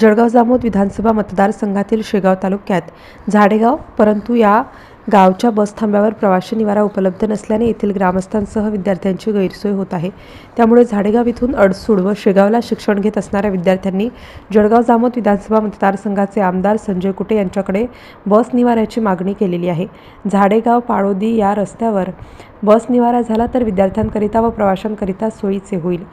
जळगाव जामोद विधानसभा मतदारसंघातील शेगाव तालुक्यात झाडेगाव परंतु या गावच्या बसथांब्यावर प्रवाशी निवारा उपलब्ध नसल्याने येथील ग्रामस्थांसह विद्यार्थ्यांची गैरसोय होत आहे. त्यामुळे झाडेगाव इथून अडसूड व शेगावला शिक्षण घेत असणाऱ्या विद्यार्थ्यांनी जळगाव जामोद विधानसभा मतदारसंघाचे आमदार संजय कुटे यांच्याकडे बस निवाऱ्याची मागणी केलेली आहे. झाडेगाव पाळोदी या रस्त्यावर बस निवारा झाला तर विद्यार्थ्यांकरिता व प्रवाशांकरिता सोयीचे होईल.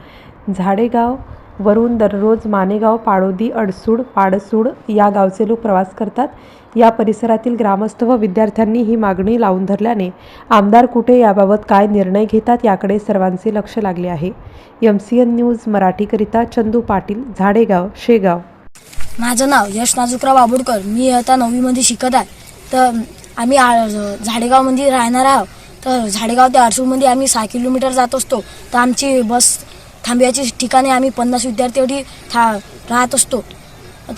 झाडेगाव वरून दररोज मानेगाव पाळोदी अडसूड पाडसूड या गावचे लोक प्रवास करतात. या परिसरातील ग्रामस्थ व विद्यार्थ्यांनी ही मागणी लावून धरल्याने आमदार कुठे याबाबत काय निर्णय घेतात याकडे सर्वांचे लक्ष लागले आहे. एम सी एन न्यूज मराठीकरिता चंदू पाटील झाडेगाव शेगाव. माझं नाव यश नाजुकराव बाबुडकर मी आता नववीमध्ये शिकत आहे. तर आम्ही आ- झाडेगावमध्ये राहणार आहोत. तर झाडेगाव ते आरसूळमध्ये आम्ही सहा किलोमीटर जात असतो. तर आमची बस थांब्याची ठिकाणी आम्ही पन्नास विद्यार्थी था राहत असतो.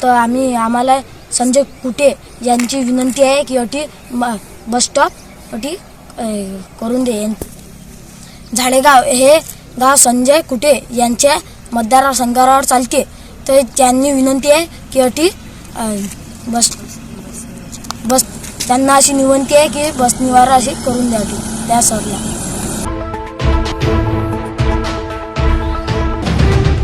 तर आम्ही आम्हाला संजय कुटे यांची विनंती आहे की अटी बस स्टॉप अटी करून दे. झाडेगाव हे गाव संजय कुटे यांच्या मतदारसंघावर चालते. तर त्यांनी विनंती आहे की अटी बस बस त्यांना अशी विनंती आहे की बस निवारा अशी करून द्यावी त्या सरला.